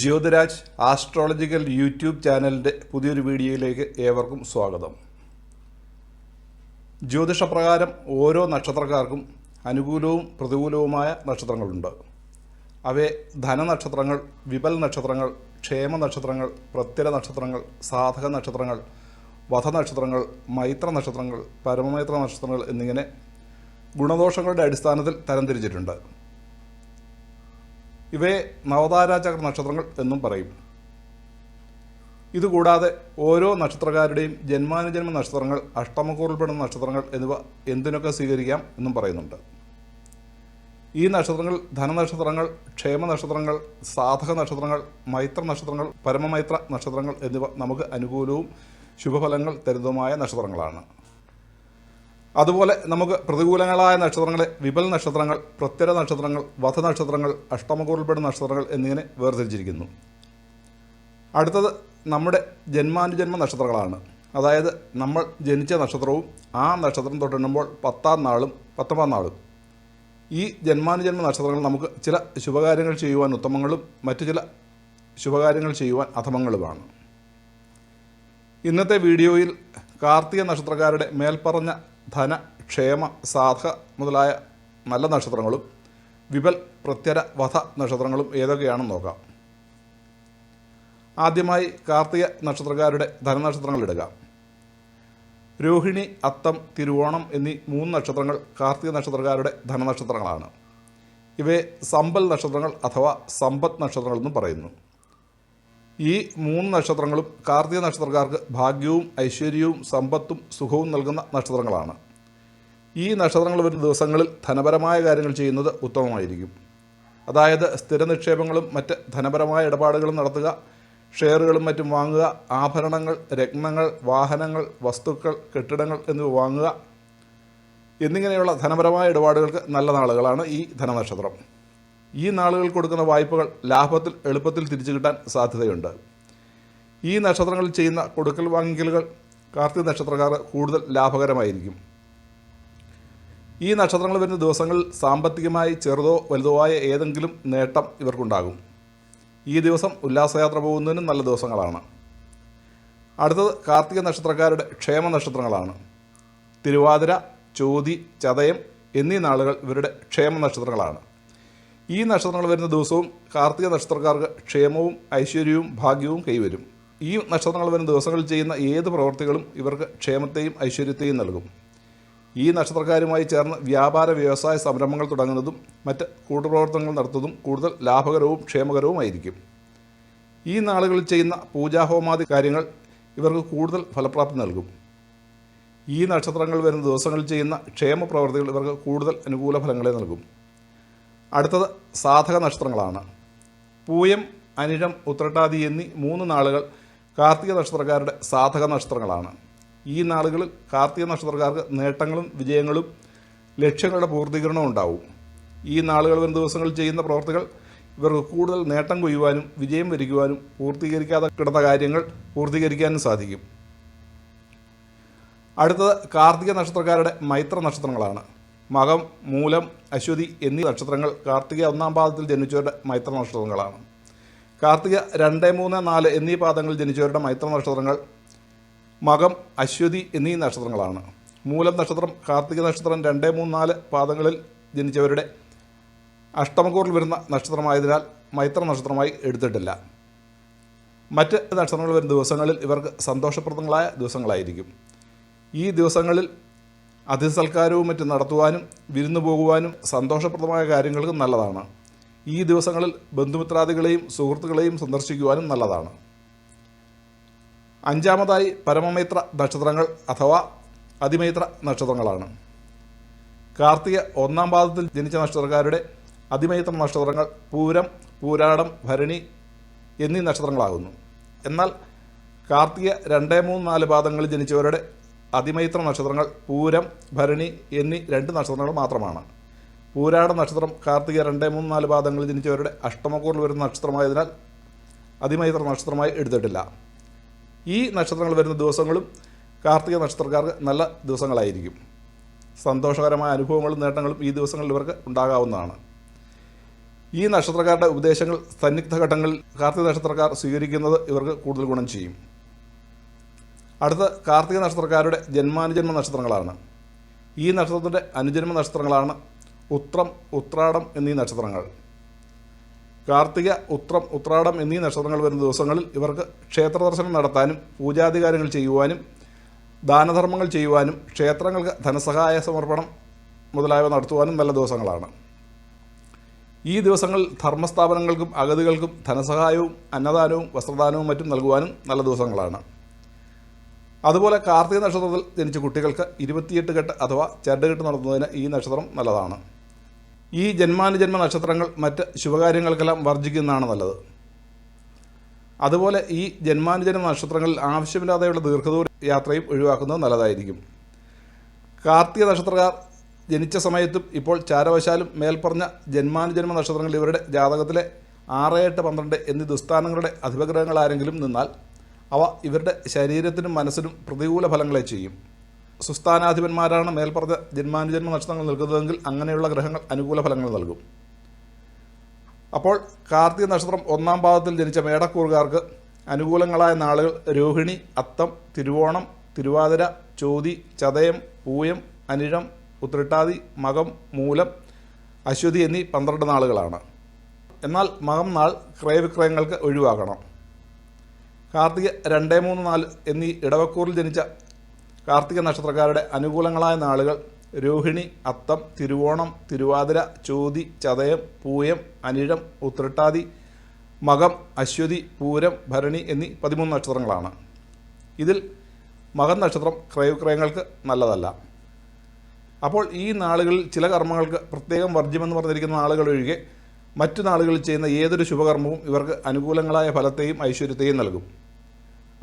Jyothiraj astrological YouTube ചാനലിന്റെ പുതിയൊരു വീഡിയോയിലേക്ക് ഏവർക്കും സ്വാഗതം. ജ്യോതിഷപ്രകാരം ഓരോ നക്ഷത്രക്കാർക്കും അനുകൂലവും പ്രതികൂലവുമായ നക്ഷത്രങ്ങളുണ്ട്. അവയെ ധനനക്ഷത്രങ്ങൾ വിപൽ നക്ഷത്രങ്ങൾ ക്ഷേമ നക്ഷത്രങ്ങൾ പ്രത്യര നക്ഷത്രങ്ങൾ സാധക നക്ഷത്രങ്ങൾ വധനക്ഷത്രങ്ങൾ മൈത്ര നക്ഷത്രങ്ങൾ പരമമൈത്ര നക്ഷത്രങ്ങൾ എന്നിങ്ങനെ ഗുണദോഷങ്ങളുടെ അടിസ്ഥാനത്തിൽ തരംതിരിച്ചിട്ടുണ്ട്. ഇവയെ നവതാരാചക്ര നക്ഷത്രങ്ങൾ എന്നും പറയും. ഇതുകൂടാതെ ഓരോ നക്ഷത്രക്കാരുടെയും ജന്മാനുജന്മ നക്ഷത്രങ്ങൾ അഷ്ടമക്കൂറിൽപ്പെടുന്ന നക്ഷത്രങ്ങൾ എന്നിവ എന്തിനൊക്കെ സ്വീകരിക്കാം എന്നും പറയുന്നുണ്ട്. ഈ നക്ഷത്രങ്ങൾ ധനനക്ഷത്രങ്ങൾ ക്ഷേമ നക്ഷത്രങ്ങൾ സാധക നക്ഷത്രങ്ങൾ മൈത്ര നക്ഷത്രങ്ങൾ പരമമൈത്ര നക്ഷത്രങ്ങൾ എന്നിവ നമുക്ക് അനുകൂലവും ശുഭഫലങ്ങൾ തരുന്നതുമായ നക്ഷത്രങ്ങളാണ്. അതുപോലെ നമുക്ക് പ്രതികൂലങ്ങളായ നക്ഷത്രങ്ങളെ വിപൽ നക്ഷത്രങ്ങൾ പ്രത്യര നക്ഷത്രങ്ങൾ വധ നക്ഷത്രങ്ങൾ അഷ്ടമകൂറിൽപ്പെടുന്ന നക്ഷത്രങ്ങൾ എന്നിങ്ങനെ വേർതിരിച്ചിരിക്കുന്നു. അടുത്തത് നമ്മുടെ ജന്മാനുജന്മ നക്ഷത്രങ്ങളാണ്. അതായത് നമ്മൾ ജനിച്ച നക്ഷത്രവും ആ നക്ഷത്രം തുടരുമ്പോൾ പത്താം നാളും പത്തൊമ്പതാം നാളും. ഈ ജന്മാനുജന്മ നക്ഷത്രങ്ങൾ നമുക്ക് ചില ശുഭകാര്യങ്ങൾ ചെയ്യുവാൻ ഉത്തമങ്ങളും മറ്റു ചില ശുഭകാര്യങ്ങൾ ചെയ്യുവാൻ അധമങ്ങളുമാണ്. ഇന്നത്തെ വീഡിയോയിൽ കാർത്തിക നക്ഷത്രക്കാരുടെ മേൽപ്പറഞ്ഞ ധന ക്ഷേമ സാധക മുതലായ നല്ല നക്ഷത്രങ്ങളും വിപൽ പ്രത്യര വധ നക്ഷത്രങ്ങളും ഏതൊക്കെയാണെന്ന് നോക്കാം. ആദ്യമായി കാർത്തിക നക്ഷത്രക്കാരുടെ ധനനക്ഷത്രങ്ങൾ ഇടുക. രോഹിണി അത്തം തിരുവോണം എന്നീ മൂന്ന് നക്ഷത്രങ്ങൾ കാർത്തിക നക്ഷത്രക്കാരുടെ ധനനക്ഷത്രങ്ങളാണ്. ഇവയെ സമ്പൽ നക്ഷത്രങ്ങൾ അഥവാ സമ്പത്ത് നക്ഷത്രങ്ങൾ എന്നും പറയുന്നു. ഈ മൂന്ന് നക്ഷത്രങ്ങളും കാർത്തിക നക്ഷത്രക്കാർക്ക് ഭാഗ്യവും ഐശ്വര്യവും സമ്പത്തും സുഖവും നൽകുന്ന നക്ഷത്രങ്ങളാണ്. ഈ നക്ഷത്രങ്ങൾ വരുന്ന ദിവസങ്ങളിൽ ധനപരമായ കാര്യങ്ങൾ ചെയ്യുന്നത് ഉത്തമമായിരിക്കും. അതായത് സ്ഥിര നിക്ഷേപങ്ങളും മറ്റ് ധനപരമായ ഇടപാടുകളും നടത്തുക ഷെയറുകളും മറ്റും വാങ്ങുക ആഭരണങ്ങൾ രത്നങ്ങൾ വാഹനങ്ങൾ വസ്തുക്കൾ കെട്ടിടങ്ങൾ എന്നിവ വാങ്ങുക. എന്നിങ്ങനെയുള്ള ധനപരമായ ഇടപാടുകൾക്ക് നല്ല നാളുകളാണ് ഈ ധനനക്ഷത്രം. ഈ നാളുകൾ കൊടുക്കുന്ന വായ്പകൾ ലാഭത്തിൽ എളുപ്പത്തിൽ തിരിച്ചു കിട്ടാൻ സാധ്യതയുണ്ട്. ഈ നക്ഷത്രങ്ങളിൽ ചെയ്യുന്ന കൊടുക്കൽ വാങ്ങിക്കലുകൾ കാർത്തിക നക്ഷത്രക്കാർ കൂടുതൽ ലാഭകരമായിരിക്കും. ഈ നക്ഷത്രങ്ങൾ വരുന്ന ദിവസങ്ങളിൽ സാമ്പത്തികമായി ചെറുതോ വലുതോ ആയ ഏതെങ്കിലും നേട്ടം ഇവർക്കുണ്ടാകും. ഈ ദിവസം ഉല്ലാസയാത്ര പോകുന്നതിനും നല്ല ദിവസങ്ങളാണ്. അടുത്തത് കാർത്തിക നക്ഷത്രക്കാരുടെ ക്ഷേമ നക്ഷത്രങ്ങളാണ്. തിരുവാതിര ചോതി ചതയം എന്നീ നാളുകൾ ഇവരുടെ ക്ഷേമ നക്ഷത്രങ്ങളാണ്. ഈ നക്ഷത്രങ്ങൾ വരുന്ന ദിവസവും കാർത്തിക നക്ഷത്രക്കാർക്ക് ക്ഷേമവും ഐശ്വര്യവും ഭാഗ്യവും കൈവരും. ഈ നക്ഷത്രങ്ങൾ വരുന്ന ദിവസങ്ങളിൽ ചെയ്യുന്ന ഏത് പ്രവൃത്തികളും ഇവർക്ക് ക്ഷേമത്തെയും ഐശ്വര്യത്തെയും നൽകും. ഈ നക്ഷത്രക്കാരുമായി ചേർന്ന് വ്യാപാര വ്യവസായ സംരംഭങ്ങൾ തുടങ്ങുന്നതും മറ്റ് കൂട്ടുപ്രവർത്തനങ്ങൾ നടത്തുന്നതും കൂടുതൽ ലാഭകരവും ക്ഷേമകരവുമായിരിക്കും. ഈ നാളുകളിൽ ചെയ്യുന്ന പൂജാഹോമാദി കാര്യങ്ങൾ ഇവർക്ക് കൂടുതൽ ഫലപ്രാപ്തി നൽകും. ഈ നക്ഷത്രങ്ങൾ വരുന്ന ദിവസങ്ങളിൽ ചെയ്യുന്ന ക്ഷേമ പ്രവർത്തികൾ ഇവർക്ക് കൂടുതൽ അനുകൂല ഫലങ്ങളെ നൽകും. അടുത്തത് സാധക നക്ഷത്രങ്ങളാണ്. പൂയം അനിഴം ഉത്രട്ടാതി എന്നീ മൂന്ന് നാളുകൾ കാർത്തിക നക്ഷത്രക്കാരുടെ സാധക നക്ഷത്രങ്ങളാണ്. ഈ നാളുകളിൽ കാർത്തിക നക്ഷത്രക്കാർക്ക് നേട്ടങ്ങളും വിജയങ്ങളും ലക്ഷ്യങ്ങളുടെ പൂർത്തീകരണവും ഉണ്ടാവും. ഈ നാളുകൾ വരും ദിവസങ്ങളിൽ ചെയ്യുന്ന പ്രവർത്തികൾ ഇവർക്ക് കൂടുതൽ നേട്ടം കൊയ്യുവാനും വിജയം വരിക്കുവാനും പൂർത്തീകരിക്കാതെ കിടന്ന കാര്യങ്ങൾ പൂർത്തീകരിക്കാനും സാധിക്കും. അടുത്തത് കാർത്തിക നക്ഷത്രക്കാരുടെ മൈത്ര നക്ഷത്രങ്ങളാണ്. മകം മൂലം അശ്വതി എന്നീ നക്ഷത്രങ്ങൾ കാർത്തിക ഒന്നാം പാദത്തിൽ ജനിച്ചവരുടെ മൈത്ര നക്ഷത്രങ്ങളാണ്. കാർത്തിക രണ്ട് മൂന്ന് നാല് എന്നീ പാദങ്ങളിൽ ജനിച്ചവരുടെ മൈത്ര നക്ഷത്രങ്ങൾ മകം അശ്വതി എന്നീ നക്ഷത്രങ്ങളാണ്. മൂലം നക്ഷത്രം കാർത്തിക നക്ഷത്രം രണ്ട് മൂന്ന് നാല് പാദങ്ങളിൽ ജനിച്ചവരുടെ അഷ്ടമക്കൂറിൽ വരുന്ന നക്ഷത്രമായതിനാൽ മൈത്ര നക്ഷത്രമായി എടുത്തിട്ടില്ല. മറ്റ് നക്ഷത്രങ്ങൾ വരുന്ന ദിവസങ്ങളിൽ ഇവർക്ക് സന്തോഷപ്രദങ്ങളായ ദിവസങ്ങളായിരിക്കും. ഈ ദിവസങ്ങളിൽ അതിഥിസൽക്കാരവും മറ്റും നടത്തുവാനും വിരുന്നു പോകുവാനും സന്തോഷപ്രദമായ കാര്യങ്ങൾക്ക് നല്ലതാണ്. ഈ ദിവസങ്ങളിൽ ബന്ധുമിത്രാദികളെയും സുഹൃത്തുക്കളെയും സന്ദർശിക്കുവാനും നല്ലതാണ്. അഞ്ചാമതായി പരമമൈത്ര നക്ഷത്രങ്ങൾ അഥവാ അതിമൈത്ര നക്ഷത്രങ്ങളാണ്. കാർത്തിക ഒന്നാം പാദത്തിൽ ജനിച്ച നക്ഷത്രക്കാരുടെ അതിമൈത്ര നക്ഷത്രങ്ങൾ പൂരം പൂരാടം ഭരണി എന്നീ നക്ഷത്രങ്ങളാകുന്നു. എന്നാൽ കാർത്തിക രണ്ട് മൂന്ന് നാല് പാദങ്ങളിൽ ജനിച്ചവരുടെ അതിമൈത്ര നക്ഷത്രങ്ങൾ പൂരം ഭരണി എന്നീ രണ്ട് നക്ഷത്രങ്ങൾ മാത്രമാണ്. പൂരാട നക്ഷത്രം കാർത്തിക രണ്ട് മൂന്ന് നാല് പാദങ്ങളിൽ ജനിച്ചവരുടെ അഷ്ടമക്കൂറിൽ വരുന്ന നക്ഷത്രമായതിനാൽ അതിമൈത്ര നക്ഷത്രമായി എടുത്തിട്ടില്ല. ഈ നക്ഷത്രങ്ങൾ വരുന്ന ദിവസങ്ങളും കാർത്തിക നക്ഷത്രക്കാർക്ക് നല്ല ദിവസങ്ങളായിരിക്കും. സന്തോഷകരമായ അനുഭവങ്ങളും നേട്ടങ്ങളും ഈ ദിവസങ്ങളിൽ ഇവർക്ക് ഉണ്ടാകാവുന്നതാണ്. ഈ നക്ഷത്രക്കാരുടെ ഉപദേശങ്ങൾ സന്നിഗ്ധ ഘട്ടങ്ങളിൽ കാർത്തിക നക്ഷത്രക്കാർ സ്വീകരിക്കുന്നത് ഇവർക്ക് കൂടുതൽ ഗുണം ചെയ്യും. അടുത്ത കാർത്തിക നക്ഷത്രക്കാരുടെ ജന്മാനുജന്മ നക്ഷത്രങ്ങളാണ്. ഈ നക്ഷത്രത്തിന്റെ അനുജന്മ നക്ഷത്രങ്ങളാണ് ഉത്രം ഉത്രാടം എന്നീ നക്ഷത്രങ്ങൾ. കാർത്തിക ഉത്രം ഉത്രാടം എന്നീ നക്ഷത്രങ്ങൾ വരുന്ന ദിവസങ്ങളിൽ ഇവർക്ക് ക്ഷേത്ര ദർശനം നടത്താനും പൂജാധികാരങ്ങൾ ചെയ്യുവാനും ദാനധർമ്മങ്ങൾ ചെയ്യുവാനും ക്ഷേത്രങ്ങൾക്ക് ധനസഹായ സമർപ്പണം മുതലായവ നടത്തുവാനും നല്ല ദിവസങ്ങളാണ്. ഈ ദിവസങ്ങളിൽ ധർമ്മസ്ഥാപനങ്ങൾക്കും അഗതികൾക്കും ധനസഹായവും അന്നദാനവും വസ്ത്രദാനവും മറ്റും നൽകുവാനും നല്ല ദിവസങ്ങളാണ്. അതുപോലെ കാർത്തിക നക്ഷത്രത്തിൽ ജനിച്ച കുട്ടികൾക്ക് ഇരുപത്തിയെട്ട് കെട്ട് അഥവാ ചരടുകെട്ട് നടത്തുന്നതിന് ഈ നക്ഷത്രം നല്ലതാണ്. ഈ ജന്മാനുജന്മ നക്ഷത്രങ്ങൾ മറ്റ് ശുഭകാര്യങ്ങൾക്കെല്ലാം വർജിക്കുന്നതാണ് നല്ലത്. അതുപോലെ ഈ ജന്മാനുജന്മ നക്ഷത്രങ്ങളിൽ ആവശ്യമില്ലാതെയുള്ള ദീർഘദൂര യാത്രയും ഒഴിവാക്കുന്നത് നല്ലതായിരിക്കും. കാർത്തിക നക്ഷത്രക്കാർ ജനിച്ച സമയത്തും ഇപ്പോൾ ചാരവശാലും മേൽപ്പറഞ്ഞ ജന്മാനുജന്മ നക്ഷത്രങ്ങൾ ഇവരുടെ ജാതകത്തിലെ ആറ് എട്ട് പന്ത്രണ്ട് എന്നീ ദുസ്ഥാനങ്ങളുടെ അധിപഗ്രഹങ്ങൾ ആരെങ്കിലും നിന്നാൽ അവ ഇവരുടെ ശരീരത്തിനും മനസ്സിനും പ്രതികൂല ഫലങ്ങളെ ചെയ്യും. സുസ്ഥാനാധിപന്മാരാണ് മേൽപ്പറഞ്ഞ ജന്മാനുജന്മ നക്ഷത്രങ്ങൾ നൽകുന്നതെങ്കിൽ അങ്ങനെയുള്ള ഗ്രഹങ്ങൾ അനുകൂല ഫലങ്ങൾ നൽകും. അപ്പോൾ കാർത്തിക നക്ഷത്രം ഒന്നാം പാദത്തിൽ ജനിച്ച മേടക്കൂറുകാർക്ക് അനുകൂലങ്ങളായ നാളുകൾ രോഹിണി അത്തം തിരുവോണം തിരുവാതിര ചോതി ചതയം പൂയം അനിഴം ഉത്രട്ടാതി മകം മൂലം അശ്വതി എന്നീ പന്ത്രണ്ട് നാളുകളാണ്. എന്നാൽ മകം നാൾ ക്രയവിക്രയങ്ങൾക്ക് ഒഴിവാക്കണം കാർത്തിക രണ്ട് മൂന്ന് നാല് എന്നീ ഇടവക്കൂറിൽ ജനിച്ച കാർത്തിക നക്ഷത്രക്കാരുടെ അനുകൂലങ്ങളായ നാളുകൾ രോഹിണി അത്തം തിരുവോണം തിരുവാതിര ചോതി ചതയം പൂയം അനിഴം ഉത്രട്ടാതി മകം അശ്വതി പൂരം ഭരണി എന്നീ പതിമൂന്ന് നക്ഷത്രങ്ങളാണ്. ഇതിൽ മകൻ നക്ഷത്രം ക്രയവിക്രയങ്ങൾക്ക് നല്ലതല്ല. അപ്പോൾ ഈ നാളുകളിൽ ചില കർമ്മങ്ങൾക്ക് പ്രത്യേകം വർജ്യമെന്ന് പറഞ്ഞിരിക്കുന്ന ആളുകൾ ഒഴികെ മറ്റു നാളുകളിൽ ചെയ്യുന്ന ഏതൊരു ശുഭകർമ്മവും ഇവർക്ക് അനുകൂലങ്ങളായ ഫലത്തെയും ഐശ്വര്യത്തെയും നൽകും.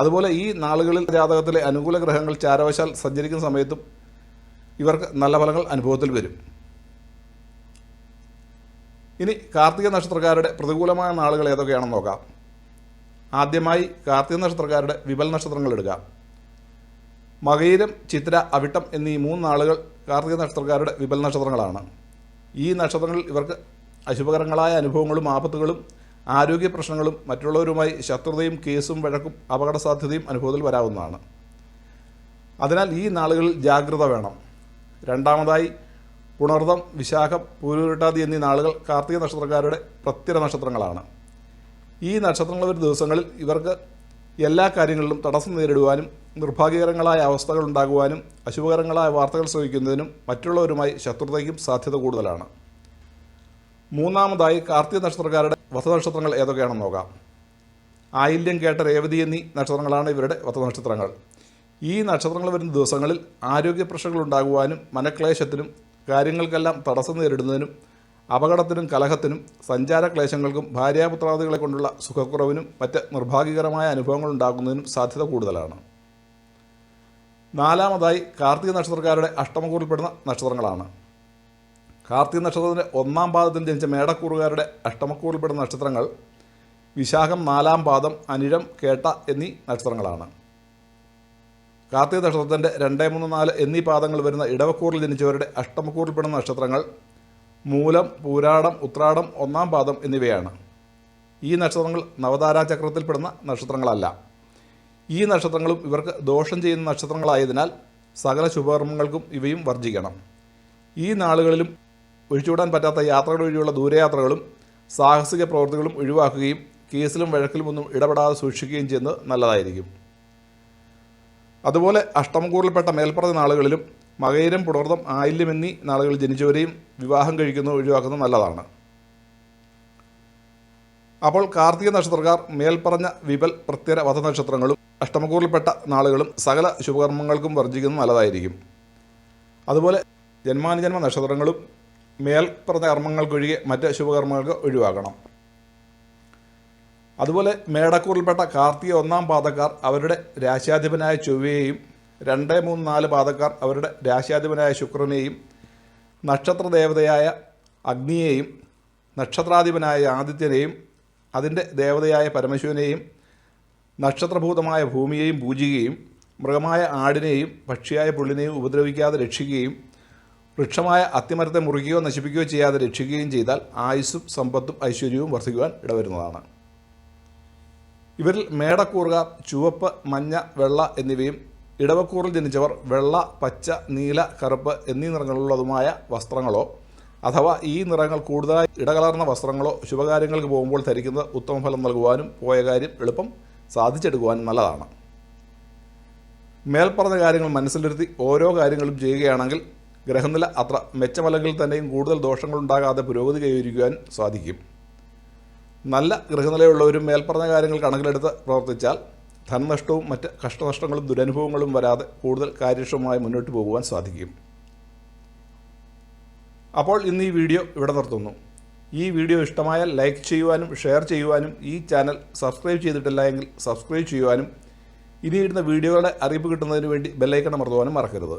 അതുപോലെ ഈ നാളുകളിൽ ജാതകത്തിലെ അനുകൂല ഗ്രഹങ്ങൾ ചാരവശാൽ സഞ്ചരിക്കുന്ന സമയത്തും ഇവർക്ക് നല്ല ഫലങ്ങൾ അനുഭവത്തിൽ വരും. ഇനി കാർത്തിക നക്ഷത്രക്കാരുടെ പ്രതികൂലമായ നാളുകൾ ഏതൊക്കെയാണെന്ന് നോക്കാം. ആദ്യമായി കാർത്തിക നക്ഷത്രക്കാരുടെ വിപൽ നക്ഷത്രങ്ങൾ എടുക്കാം മകയിരം ചിത്ര അവിട്ടം എന്നീ മൂന്ന് നാളുകൾ കാർത്തിക നക്ഷത്രക്കാരുടെ വിപൽ നക്ഷത്രങ്ങളാണ്. ഈ നക്ഷത്രങ്ങളിൽ ഇവർക്ക് അശുഭകരങ്ങളായ അനുഭവങ്ങളും ആപത്തുകളും ആരോഗ്യ പ്രശ്നങ്ങളും മറ്റുള്ളവരുമായി ശത്രുതയും കേസും വഴക്കും അപകട സാധ്യതയും അനുഭവത്തിൽ വരാവുന്നതാണ്. അതിനാൽ ഈ നാളുകളിൽ ജാഗ്രത വേണം. രണ്ടാമതായി പുണർദം വിശാഖം പൂരുരുട്ടാതി എന്നീ നാളുകൾ കാർത്തിക നക്ഷത്രക്കാരുടെ പ്രത്യര നക്ഷത്രങ്ങളാണ്. ഈ നക്ഷത്രങ്ങൾ വരുന്ന ദിവസങ്ങളിൽ ഇവർക്ക് എല്ലാ കാര്യങ്ങളിലും തടസ്സം നേരിടുവാനും നിർഭാഗ്യകരങ്ങളായ അവസ്ഥകൾ ഉണ്ടാകുവാനും അശുഭകരങ്ങളായ വാർത്തകൾ ശ്രവിക്കുന്നതിനും മറ്റുള്ളവരുമായി ശത്രുതയ്ക്കും സാധ്യത കൂടുതലാണ്. മൂന്നാമതായി കാർത്തിക നക്ഷത്രക്കാരുടെ വധനക്ഷത്രങ്ങൾ ഏതൊക്കെയാണെന്ന് നോക്കാം. ആയില്യം കേട്ട രേവതി എന്നീ നക്ഷത്രങ്ങളാണ് ഇവരുടെ വധനക്ഷത്രങ്ങൾ ഈ നക്ഷത്രങ്ങൾ വരുന്ന ദിവസങ്ങളിൽ ആരോഗ്യ പ്രശ്നങ്ങൾ ഉണ്ടാകുവാനും മനക്ലേശത്തിനും കാര്യങ്ങൾക്കെല്ലാം തടസ്സം നേരിടുന്നതിനും അപകടത്തിനും കലഹത്തിനും സഞ്ചാര ക്ലേശങ്ങൾക്കും ഭാര്യാപുത്രാദികളെ കൊണ്ടുള്ള സുഖക്കുറവിനും മറ്റ് നിർഭാഗ്യകരമായ അനുഭവങ്ങൾ ഉണ്ടാകുന്നതിനും സാധ്യത കൂടുതലാണ്. നാലാമതായി കാർത്തിക നക്ഷത്രക്കാരുടെ അഷ്ടമക്കൂറിൽപ്പെടുന്ന നക്ഷത്രങ്ങളാണ്. കാർത്തിക നക്ഷത്രത്തിന്റെ ഒന്നാം പാദത്തിൽ ജനിച്ച മേടക്കൂറുകാരുടെ അഷ്ടമക്കൂറിൽപ്പെടുന്ന നക്ഷത്രങ്ങൾ വിശാഖം നാലാം പാദം അനിഴം കേട്ട എന്നീ നക്ഷത്രങ്ങളാണ്. കാർത്തിക നക്ഷത്രത്തിന്റെ രണ്ട് മൂന്ന് നാല് എന്നീ പാദങ്ങൾ വരുന്ന ഇടവക്കൂറിൽ ജനിച്ചവരുടെ അഷ്ടമക്കൂറിൽപ്പെടുന്ന നക്ഷത്രങ്ങൾ മൂലം പൂരാടം ഉത്രാടം ഒന്നാം പാദം എന്നിവയാണ്. ഈ നക്ഷത്രങ്ങൾ നവതാരാ ചക്രത്തിൽപ്പെടുന്ന നക്ഷത്രങ്ങളല്ല. ഈ നക്ഷത്രങ്ങളും ഇവർക്ക് ദോഷം ചെയ്യുന്ന നക്ഷത്രങ്ങളായതിനാൽ സകല ശുഭകർമ്മങ്ങൾക്കും ഇവയും വർജിക്കണം ഈ നാളുകളിലും ഒഴിച്ചുവിടാൻ പറ്റാത്ത യാത്രകൾ വഴിയുള്ള ദൂരയാത്രകളും സാഹസിക പ്രവൃത്തികളും ഒഴിവാക്കുകയും കേസിലും വഴക്കിലും ഒന്നും ഇടപെടാതെ സൂക്ഷിക്കുകയും ചെയ്യുന്നത് നല്ലതായിരിക്കും. അതുപോലെ അഷ്ടമകൂറിൽപ്പെട്ട മേൽപ്പറഞ്ഞ നാളുകളിലും മകയിരം പുണർതം ആയില്യം എന്നീ നാളുകളിൽ ജനിച്ചവരെയും വിവാഹം കഴിക്കുന്നത് ഒഴിവാക്കുന്നത് നല്ലതാണ്. അപ്പോൾ കാർത്തിക നക്ഷത്രക്കാർ മേൽപ്പറഞ്ഞ വിപൽ പ്രത്യര വധനക്ഷത്രങ്ങളും അഷ്ടമക്കൂറിൽപ്പെട്ട നാളുകളും സകല ശുഭകർമ്മങ്ങൾക്കും വർജിക്കുന്നത് നല്ലതായിരിക്കും. അതുപോലെ ജന്മാനുജന്മ നക്ഷത്രങ്ങളും മേൽപ്പറഞ്ഞ കർമ്മങ്ങൾക്കൊഴികെ മറ്റ് ശുഭകർമ്മങ്ങൾക്ക് ഒഴിവാക്കണം അതുപോലെ മേടക്കൂറിൽപ്പെട്ട കാർത്തിക ഒന്നാം പാദക്കാർ അവരുടെ രാശ്യാധിപനായ ചൊവ്വയെയും രണ്ട് മൂന്ന് നാല് പാദക്കാർ അവരുടെ രാശ്യാധിപനായ ശുക്രനെയും നക്ഷത്രദേവതയായ അഗ്നിയെയും നക്ഷത്രാധിപനായ ആദിത്യനെയും അതിന്റെ ദേവതയായ പരമശിവനെയും നക്ഷത്രഭൂതമായ ഭൂമിയെയും പൂജിക്കുകയും മൃഗമായ ആടിനെയും പക്ഷിയായ പുള്ളിനെയും ഉപദ്രവിക്കാതെ രക്ഷിക്കുകയും വൃക്ഷമായ അത്തിമരത്തെ മുറിക്കുകയോ നശിപ്പിക്കുകയോ ചെയ്യാതെ രക്ഷിക്കുകയും ചെയ്താൽ ആയുസ്സും സമ്പത്തും ഐശ്വര്യവും വർദ്ധിക്കുവാൻ ഇടവരുന്നതാണ്. ഇവരിൽ മേടക്കൂറുക ചുവപ്പ് മഞ്ഞ വെള്ള എന്നിവയും ഇടവക്കൂറിൽ ജനിച്ചവർ വെള്ള പച്ച നീല കറുപ്പ് എന്നീ നിറങ്ങളുള്ളതുമായ വസ്ത്രങ്ങളോ അഥവാ ഈ നിറങ്ങൾ കൂടുതലായി ഇടകലർന്ന വസ്ത്രങ്ങളോ ശുഭകാര്യങ്ങൾക്ക് പോകുമ്പോൾ ധരിക്കുന്നത് ഉത്തമഫലം നൽകുവാനും പോയ കാര്യം എളുപ്പം സാധിച്ചെടുക്കുവാനും നല്ലതാണ്. മേൽപ്പറഞ്ഞ കാര്യങ്ങൾ മനസ്സിലിരുത്തി ഓരോ കാര്യങ്ങളും ചെയ്യുകയാണെങ്കിൽ ഗ്രഹനില അത്ര മെച്ചമല്ലെങ്കിൽ തന്നെയും കൂടുതൽ ദോഷങ്ങളുണ്ടാകാതെ പുരോഗതി കൈവരിക്കുവാൻ സാധിക്കും. നല്ല ഗൃഹനിലയുള്ളവരും മേൽപ്പറഞ്ഞ കാര്യങ്ങൾ കണക്കിലെടുത്ത് പ്രവർത്തിച്ചാൽ ധനനഷ്ടവും മറ്റ് കഷ്ടനഷ്ടങ്ങളും ദുരനുഭവങ്ങളും വരാതെ കൂടുതൽ കാര്യക്ഷമമായി മുന്നോട്ട് പോകുവാൻ സാധിക്കും. അപ്പോൾ ഇന്ന് ഈ വീഡിയോ ഇവിടെ നിർത്തുന്നു. ഈ വീഡിയോ ഇഷ്ടമായാൽ ലൈക്ക് ചെയ്യുവാനും ഷെയർ ചെയ്യുവാനും ഈ ചാനൽ സബ്സ്ക്രൈബ് ചെയ്തിട്ടില്ല എങ്കിൽ സബ്സ്ക്രൈബ് ചെയ്യുവാനും ഇനി ഇടുന്ന വീഡിയോകളുടെ അറിയിപ്പ് കിട്ടുന്നതിന് വേണ്ടി ബെല്ലൈക്കൺ അമർത്തുവാനും മറക്കരുത്.